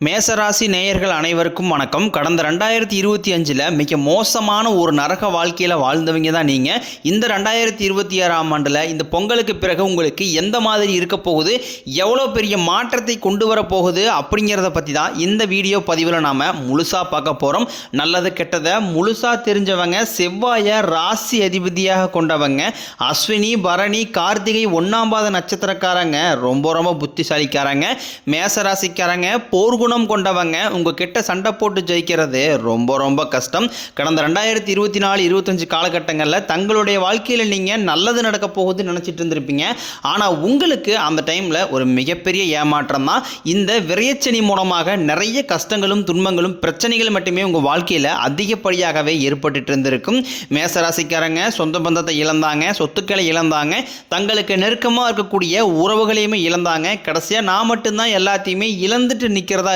மேசராசி நேயர்கள் அனைவருக்கும் வணக்கம். கடந்த ரெண்டாயிரத்தி இருபத்தி அஞ்சில் மிக மோசமான ஒரு நரக வாழ்க்கையில் வாழ்ந்தவங்க தான் நீங்கள் இந்த ரெண்டாயிரத்தி இருபத்தி ஆறாம் ஆண்டில் இந்த பொங்கலுக்கு பிறகு உங்களுக்கு எந்த மாதிரி இருக்க போகுது? எவ்வளோ பெரிய மாற்றத்தை கொண்டு வர போகுது? அப்படிங்கிறத பற்றி தான் இந்த வீடியோ பதிவில் நாம் முழுசாக பார்க்க போகிறோம் நல்லது கெட்டதை முழுசாக தெரிஞ்சவங்க செவ்வாயை ராசி அதிபதியாக கொண்டவங்க அஸ்வினி பரணி கார்த்திகை ஒன்றாம் பாத நட்சத்திரக்காரங்க ரொம்ப ரொம்ப புத்திசாலிக்காரங்க மேசராசிக்காரங்க குணம் கொண்டவங்க உங்ககிட்ட சண்டை போட்டு ஜெயிக்கிறது ரொம்ப ரொம்ப கஷ்டம். கடந்த ரெண்டாயிரத்தி இருபத்தி நாலு இருபத்தஞ்சு காலகட்டங்களில் தங்களுடைய வாழ்க்கையில் நீங்கள் நல்லது நடக்க போகுதுன்னு நினச்சிட்டு இருந்திருப்பீங்க. ஆனால் உங்களுக்கு அந்த டைமில் ஒரு மிகப்பெரிய ஏமாற்றம் தான். இந்த விரையச்சனி மூலமாக நிறைய கஷ்டங்களும் துன்பங்களும் பிரச்சனைகள் மட்டுமே உங்கள் வாழ்க்கையில் அதிகப்படியாகவே ஏற்பட்டுட்டு இருந்திருக்கும். மேசராசிக்காரங்க சொந்த பந்தத்தை இழந்தாங்க சொத்துக்களை இழந்தாங்க தங்களுக்கு நெருக்கமாக இருக்கக்கூடிய உறவுகளையுமே இழந்தாங்க. கடைசியாக நான் மட்டும்தான் எல்லாத்தையுமே இழந்துட்டு நிற்கிறதா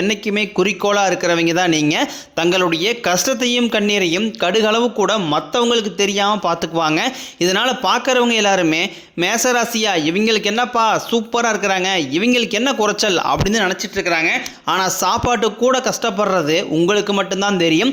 என்றைக்குமே குறிக்கோளாக இருக்கிறவங்க தான் நீங்கள் தங்களுடைய கஷ்டத்தையும் கண்ணீரையும் கடுகளவு கூட மற்றவங்களுக்கு தெரியாமல் பார்த்துக்குவாங்க இதனால் பார்க்குறவங்க எல்லாருமே மேசராசியா இவங்களுக்கு என்னப்பா சூப்பராக இருக்கிறாங்க இவங்களுக்கு என்ன குறைச்சல் அப்படின்னு நினச்சிட்டு இருக்கிறாங்க. ஆனால் சாப்பாட்டு கூட கஷ்டப்படுறது உங்களுக்கு மட்டும்தான் தெரியும்.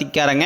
ராசிக்காரங்க.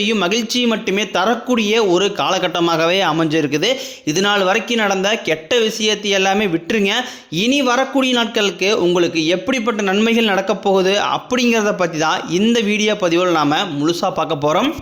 சந்தோஷத்தையும் மகிழ்ச்சியும் மட்டுமே தரக்கூடிய ஒரு காலகட்டமாகவே அமைஞ்சிருக்குது. இது நாள் வரைக்கும் நடந்த கெட்ட விஷயத்தை எல்லாமே விட்டுருங்க. இனி வரக்கூடிய நாட்களுக்கு உங்களுக்கு எப்படிப்பட்ட நன்மைகள் நடக்கப் போகுது அப்படிங்கிறத பற்றி தான் இந்த வீடியோ பதிவில் நாம் முழுசாக பார்க்க போகிறோம்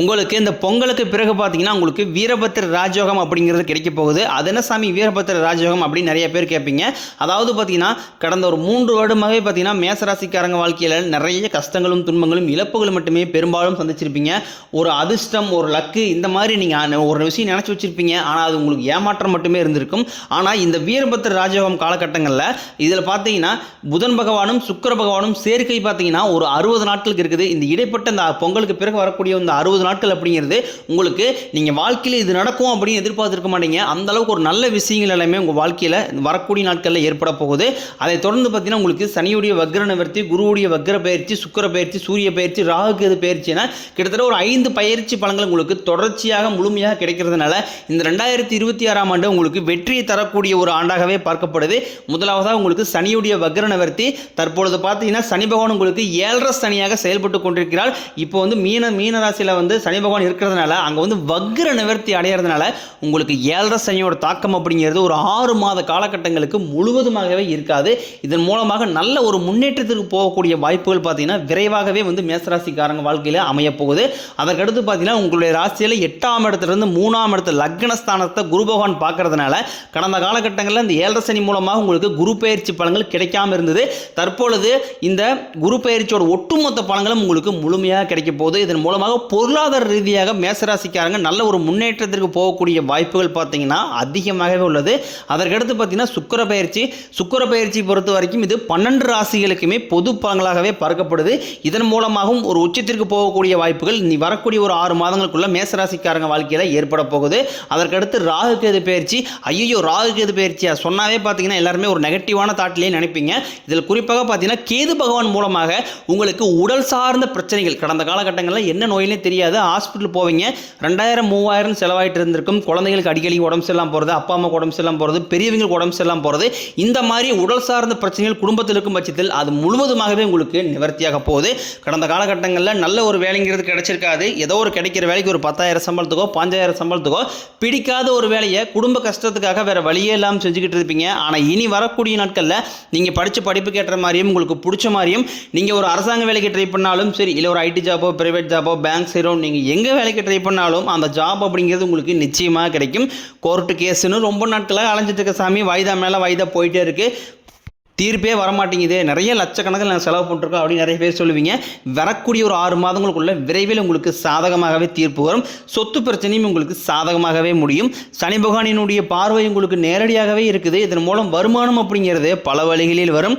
உங்களுக்கு இந்த பொங்கலுக்கு பிறகு பார்த்தீங்கன்னா உங்களுக்கு வீரபத்திர ராஜயோகம் அப்படிங்கிறது கிடைக்க போகுது. அது என்ன சாமி? வீரபத்திர ராஜயோகம் அப்படின்னு நிறைய பேர் கேட்பீங்க. அதாவது பார்த்தீங்கன்னா கடந்த ஒரு மூன்று வருடமாகவே பார்த்தீங்கன்னா மேசராசிக்காரங்க வாழ்க்கையில் நிறைய கஷ்டங்களும் துன்பங்களும் இழப்புகளும் மட்டுமே பெரும்பாலும் சந்திச்சிருப்பீங்க. ஒரு அதிர்ஷ்டம் ஒரு லக்கு இந்த மாதிரி நீங்கள் ஒரு விஷயம் நினச்சி வச்சிருப்பீங்க. ஆனால் அது உங்களுக்கு ஏமாற்றம் மட்டுமே இருந்திருக்கும். ஆனால் இந்த வீரபத்திர ராஜயோகம் காலகட்டங்களில் இதில் பார்த்தீங்கன்னா புதன் பகவானும் சுக்கர பகவானும் சேர்க்கை பார்த்தீங்கன்னா ஒரு அறுபது நாட்களுக்கு இருக்குது. இந்த இடைப்பட்ட இந்த பொங்கலுக்கு பிறகு வரக்கூடிய இந்த அறுபது நாட்கள் அப்படிங்கிறது உங்களுக்கு நீங்கள் வாழ்க்கையில் இது நடக்கும் அப்படின்னு எதிர்பார்த்துருக்க மாட்டீங்க. அந்த அளவுக்கு ஒரு நல்ல விஷயங்கள் எல்லாமே உங்கள் வாழ்க்கையில் வரக்கூடிய நாட்களில் ஏற்பட போகுது. அதை தொடர்ந்து பார்த்தீங்கன்னா உங்களுக்கு சனியுடைய வக்ர நிவர்த்தி குருவுடைய வக்ர பயிற்சி சுக்கிர பயிற்சி சூரிய பயிற்சி ராகுக்கு எது பயிற்சி என கிட்டத்தட்ட ஒரு ஐந்து பயிற்சி பலன்கள் உங்களுக்கு தொடர்ச்சியாக முழுமையாக கிடைக்கிறதுனால இந்த ரெண்டாயிரத்தி இருபத்தி ஆறாம் ஆண்டு உங்களுக்கு வெற்றியை தரக்கூடிய ஒரு ஆண்டாகவே பார்க்கப்படுது. முதலாவதாக உங்களுக்கு சனியுடைய வக்ர நிவர்த்தி. தற்பொழுது பார்த்தீங்கன்னா சனி பகவான் உங்களுக்கு ஏழரை சனியாக செயல்பட்டு கொண்டிருக்கிறார். இப்போ வந்து மீன மீன ராசியில் வந்து சனி பகவான் இருக்கிறதுனால அங்கே வந்து வக்ர நிவர்த்தி அடையிறதுனால உங்களுக்கு ஏழரை சனியோட தாக்கம் அப்படிங்கிறது ஒரு ஆறு மாத காலகட்டங்களுக்கு முழுவதுமாகவே இருக்காது. இதன் மூலமாக நல்ல ஒரு முன்னேற்றத்திற்கு போகக்கூடிய வாய்ப்புகள் பார்த்தீங்கன்னா விரைவாகவே வந்து மேசராசிக்காரங்க வாழ்க்கையில் அமையப்போகுது. அதற்கடுத்து பார்த்தீங்கன்னா உங்களுடைய ராசியில் எட்டாம் இடத்துலேருந்து மூணாம் இடத்து லக்னஸ்தானத்தை குரு பகவான் பார்க்கறதுனால கடந்த காலகட்டங்களில் இந்த ஏழரை சனி மூலமாக உங்களுக்கு குரு பயிற்சி பலன்கள் கிடைக்காம இருந்தது. தற்பொழுது இந்த குரு பயிற்சியோட ஒட்டுமொத்த பலன்களும் உங்களுக்கு முழுமையாக கிடைக்க போகுது. இதன் மூலமாக பொருளாதார பொருளாதார ரீதியாக மேசராசிக்காரங்க நல்ல ஒரு முன்னேற்றத்திற்கு போகக்கூடிய வாய்ப்புகள் பார்த்தீங்கன்னா அதிகமாகவே உள்ளது. அதற்கடுத்து பார்த்தீங்கன்னா சுக்கிர பயிற்சி. சுக்கிர பயிற்சி பொறுத்த வரைக்கும் இது பன்னெண்டு ராசிகளுக்குமே பொது பலங்களாகவே பார்க்கப்படுது. இதன் மூலமாகவும் ஒரு உச்சத்திற்கு போகக்கூடிய வாய்ப்புகள் நீ வரக்கூடிய ஒரு ஆறு மாதங்களுக்குள்ள மேசராசிக்காரங்க வாழ்க்கையில் ஏற்பட போகுது. அதற்கடுத்து ராகு கேது பயிற்சி. ஐயோ ராகு கேது பயிற்சியா? சொன்னாவே பார்த்தீங்கன்னா எல்லாருமே ஒரு நெகட்டிவான தாட்டிலே நினைப்பீங்க. இதில் குறிப்பாக பார்த்தீங்கன்னா கேது பகவான் மூலமாக உங்களுக்கு உடல் சார்ந்த பிரச்சனைகள் கடந்த காலகட்டங்களில் என்ன நோயிலே தெரியாது. ஹாஸ்பிட்டல் போவீங்க. ரெண்டாயிரம் மூவாயிரம் செலவாயிட்டு இருந்திருக்கும். குழந்தைங்களுக்கு அடிக்கடி உடம்பு சரியில்லாம போகிறது அப்பா அம்மா உடம்பு சரியில்லாம போகிறது பெரியவங்களுக்கு உடம்பு சரியில்லாம போகிறது இந்த மாதிரி உடல் சார்ந்த பிரச்சனைகள் குடும்பத்தில் இருக்கும் பட்சத்தில் அது முழுவதுமாகவே உங்களுக்கு நிவர்த்தியாக போகுது. கடந்த காலகட்டங்களில் நல்ல ஒரு வேலைங்கிறது கிடைச்சிருக்காது. ஏதோ ஒரு கிடைக்கிற வேலைக்கு ஒரு பத்தாயிரம் சம்பளத்துக்கோ பாஞ்சாயிரம் சம்பளத்துக்கோ பிடிக்காத ஒரு வேலையை குடும்ப கஷ்டத்துக்காக வேற வழியே இல்லாமல் செஞ்சுக்கிட்டு இருப்பீங்க. ஆனால் இனி வரக்கூடிய நாட்களில் நீங்கள் படித்த படிப்புக்கு ஏற்ற மாதிரியும் உங்களுக்கு பிடிச்ச மாதிரியும் நீங்கள் ஒரு அரசாங்க வேலைக்கு ட்ரை பண்ணாலும் சரி இல்லை ஒரு ஐடி ஜாபோ பிரைவேட் ஜாபோ பேங்க் சைடோ நீங்கள் எங்கே வேலைக்கு ட்ரை பண்ணாலும் அந்த ஜாப் அப்படிங்கிறது உங்களுக்கு நிச்சயமாக கிடைக்கும். கோர்ட்டு கேஸுன்னு ரொம்ப நாட்களாக அலைஞ்சிட்டு இருக்க சாமி. வாய்தா மேலே வாய்தா போயிட்டே இருக்குது தீர்ப்பே வரமாட்டேங்குது. நிறைய லட்சக்கணக்கில் நான் செலவு பண்ணிருக்கோம் அப்படின்னு நிறைய பேர் சொல்லுவீங்க. வரக்கூடிய ஒரு ஆறு மாதங்களுக்குள்ள விரைவில் உங்களுக்கு சாதகமாகவே தீர்ப்பு வரும். சொத்து பிரச்சனையும் உங்களுக்கு சாதகமாகவே முடியும். சனி பகவானினுடைய பார்வை உங்களுக்கு நேரடியாகவே இருக்குது. இதன் மூலம் வருமானம் அப்படிங்கிறது பல வழிகளில் வரும்.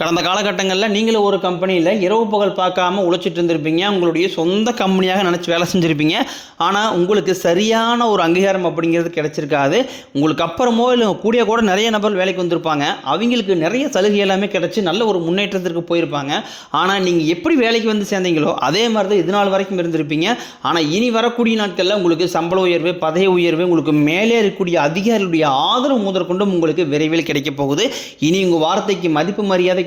கடந்த காலகட்டங்களில் நீங்களும் ஒரு கம்பெனியில் இரவு பகல் பார்க்காம உழைச்சிட்டு இருந்திருப்பீங்க. உங்களுடைய சொந்த கம்பெனியாக நினச்சி வேலை செஞ்சுருப்பீங்க. ஆனால் உங்களுக்கு சரியான ஒரு அங்கீகாரம் அப்படிங்கிறது கிடைச்சிருக்காது. உங்களுக்கு அப்புறமோ இல்லை கூடிய கூட நிறைய நபர் வேலைக்கு வந்திருப்பாங்க. அவங்களுக்கு நிறைய சலுகை எல்லாமே கிடைச்சி நல்ல ஒரு முன்னேற்றத்திற்கு போயிருப்பாங்க. ஆனால் நீங்கள் எப்படி வேலைக்கு வந்து சேர்ந்தீங்களோ அதே மாதிரி தான் இது நாள் வரைக்கும் இருந்திருப்பீங்க. ஆனால் இனி வரக்கூடிய நாட்களில் உங்களுக்கு சம்பள உயர்வு பதவி உயர்வு உங்களுக்கு மேலே இருக்கக்கூடிய அதிகாரிகளுடைய ஆதரவு முதற்கொண்டும் உங்களுக்கு விரைவில் கிடைக்க போகுது. இனி உங்கள் வார்த்தைக்கு மதிப்பு மரியாதை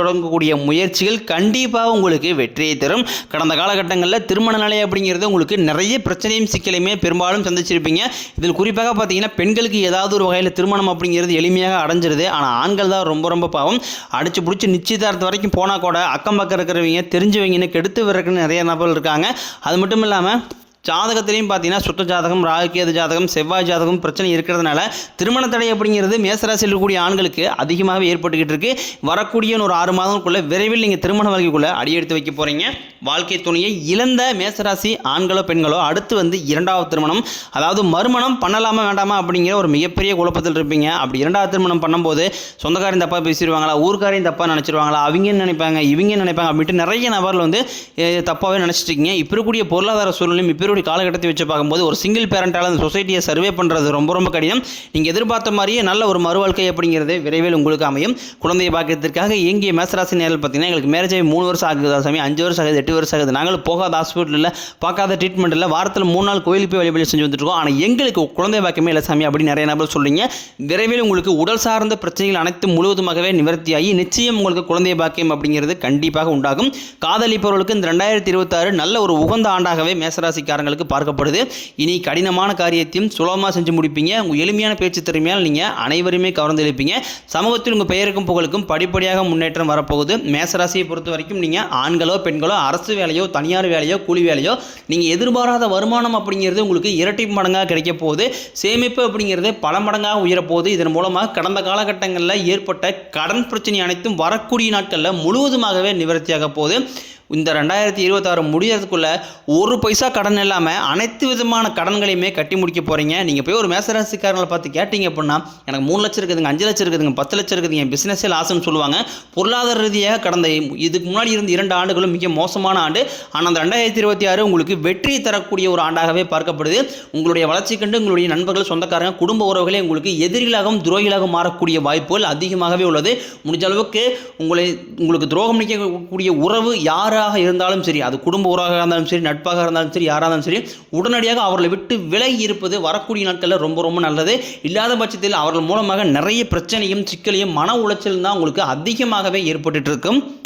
தொடங்கக்கூடிய முயற்சிகள் கண்டிப்பாக உங்களுக்கு வெற்றியை தரும். கடந்த காலகட்டங்களில் திருமண நிலை அப்படிங்கிறது உங்களுக்கு நிறைய பிரச்சனையும் சிக்கலையுமே பெரும்பாலும் சந்திச்சிருப்பீங்க. இதில் குறிப்பாக பார்த்தீங்கன்னா பெண்களுக்கு ஏதாவது ஒரு வகையில் திருமணம் அப்படிங்கிறது எளிமையாக அடைஞ்சிருது. ஆனால் ஆண்கள் தான் ரொம்ப ரொம்ப பாவம். அடிச்சு பிடிச்சி நிச்சயதார்த்த வரைக்கும் போனால் கூட அக்கம் பக்கம் இருக்கிறவங்க தெரிஞ்சவங்கன்னு கெடுத்து வர்றதுக்குன்னு நிறைய நபர்கள் இருக்காங்க. அது மட்டும் இல்லாமல் ஜாதகத்திலையும் பார்த்தீங்கன்னா சுத்த ஜாதகம் ராகுகேது ஜாதகம் செவ்வாய் ஜாதகம் பிரச்சனை இருக்கிறதுனால திருமண தடை அப்படிங்கிறது மேசராசியில் இருக்கக்கூடிய ஆண்களுக்கு அதிகமாகவே ஏற்பட்டுக்கிட்டு இருக்கு. வரக்கூடிய ஒரு ஆறு மாதங்களுக்குள்ள விரைவில் நீங்கள் திருமண வாழ்க்கைக்குள்ளே அடியெடுத்து வைக்க போகிறீங்க வாழ்க்கை துணையை இழந்த மேசராசி ஆண்களோ பெண்களோ அடுத்து வந்து இரண்டாவது திருமணம் அதாவது மறுமணம் பண்ணலாமா வேண்டாமா அப்படிங்கிற ஒரு மிகப்பெரிய குழப்பத்தில் இருப்பீங்க. அப்படி இரண்டாவது திருமணம் பண்ணும்போது சொந்தக்காரையும் தப்பாக பேசிடுவாங்களா ஊர்க்காரையும் தப்பாக நினச்சிருவாங்களா அவங்க நினைப்பாங்க இவங்க நினைப்பாங்க அப்படின்ட்டு நிறைய நபர்கள் வந்து தப்பாகவே நினச்சிட்டு இருக்கீங்க. இப்போ இருக்கக்கூடிய பொருளாதார சூழ்நிலையும் இப்போ பேருடைய காலகட்டத்தை வச்சு பார்க்கும்போது ஒரு சிங்கிள் பேரண்டால் அந்த சொசைட்டியை சர்வே பண்ணுறது ரொம்ப ரொம்ப கடினம். நீங்கள் எதிர்பார்த்த மாதிரியே நல்ல ஒரு மறுவாழ்க்கை அப்படிங்கிறது விரைவில் உங்களுக்கு அமையும். குழந்தைய பாக்கியத்திற்காக இயங்கிய மேசராசி நேரில் பார்த்தீங்கன்னா எங்களுக்கு மேரேஜ் ஆகி மூணு வருஷம் ஆகுது சாமி அஞ்சு வருஷம் ஆகுது எட்டு வருஷம் ஆகுது. நாங்களும் போகாத ஹாஸ்பிட்டலில் பார்க்காத ட்ரீட்மெண்ட் இல்லை. வாரத்தில் மூணு நாள் கோயிலுக்கு போய் வழிபடி செஞ்சு வந்துட்டுருக்கோம் ஆனால் எங்களுக்கு குழந்தை பாக்கியமே இல்லை சாமி அப்படின்னு நிறைய நபர் சொல்றீங்க. விரைவில் உங்களுக்கு உடல் சார்ந்த பிரச்சனைகள் அனைத்தும் முழுவதுமாகவே நிவர்த்தியாகி நிச்சயம் உங்களுக்கு குழந்தை பாக்கியம் அப்படிங்கிறது கண்டிப்பாக உண்டாகும். காதலிப்பவர்களுக்கு இந்த ரெண்டாயிரத்தி இருபத்தாறு நல்ல ஒரு உகந்த ஆண்டாகவே மேசராசிக்காரங்களுக்கு பார்க்கப்படுது. இனி கடினமான காரியத்தையும் சுலபமாக செஞ்சு முடிப்பீங்க. உங்கள் எளிமையான பேச்சு திறமையால் நீங்கள் அனைவருமே கவர்ந்து எழுப்பீங்க. சமூகத்தில் உங்கள் பெயருக்கும் புகழுக்கும் படிப்படியாக முன்னேற்றம் வரப்போகுது. மேசராசியை பொறுத்த வரைக்கும் நீங்கள் ஆண்களோ பெண்களோ அரசு வேலையோ தனியார் வேலையோ கூலி வேலையோ நீங்கள் எதிர்பாராத வருமானம் அப்படிங்கிறது உங்களுக்கு இரட்டை மடங்காக கிடைக்க போகுது. சேமிப்பு அப்படிங்கிறது பல மடங்காக உயரப்போகுது. இதன் மூலமாக கடந்த காலகட்டங்களில் ஏற்பட்ட கடன் பிரச்சனை அனைத்தும் வரக்கூடிய நாட்களில் முழுவதுமாகவே நிவர்த்தியாக போகுது. இந்த ரெண்டாயிரத்தி இருபத்தாறு முடியறதுக்குள்ள ஒரு பைசா கடன் இல்லாமல் அனைத்து விதமான கடன்களையுமே கட்டி முடிக்க போகிறீங்க நீங்கள் போய் ஒரு மேசராசிக்காரங்களை பார்த்து கேட்டிங்க அப்படின்னா எனக்கு மூணு லட்சம் இருக்குதுங்க அஞ்சு லட்சம் இருக்குதுங்க பத்து லட்சம் இருக்குதுங்க என் பிஸ்னஸே லாஸ்ன்னு சொல்லுவாங்க. பொருளாதார ரீதியாக கடந்த இதுக்கு முன்னாடி இருந்த இரண்டு ஆண்டுகளும் மிக மோசமான ஆண்டு. ஆனால் அந்த ரெண்டாயிரத்தி இருபத்தி ஆறு உங்களுக்கு வெற்றி தரக்கூடிய ஒரு ஆண்டாகவே பார்க்கப்படுது. உங்களுடைய வளர்ச்சி கண்டு உங்களுடைய நண்பர்கள் சொந்தக்காரங்க குடும்ப உறவுகளே உங்களுக்கு எதிரிகளாகவும் துரோகிகளாகவும் மாறக்கூடிய வாய்ப்புகள் அதிகமாகவே உள்ளது. முடிஞ்ச அளவுக்கு உங்களை உங்களுக்கு துரோகம் நிற்கக்கூடிய உறவு யாராக இருந்தாலும் சரி அது குடும்ப உறவாக இருந்தாலும் சரி நட்பாக இருந்தாலும் சரி யாராக இருந்தாலும் சரி உடனடியாக அவர்களை விட்டு விலகி இருப்பது வரக்கூடிய நாட்களில் ரொம்ப ரொம்ப நல்லது. இல்லாத பட்சத்தில் அவர்கள் மூலமாக நிறைய பிரச்சனையும் சிக்கலையும் மன உளைச்சல் தான் உங்களுக்கு அதிகமாகவே ஏற்பட்டுட்டு இருக்கும்.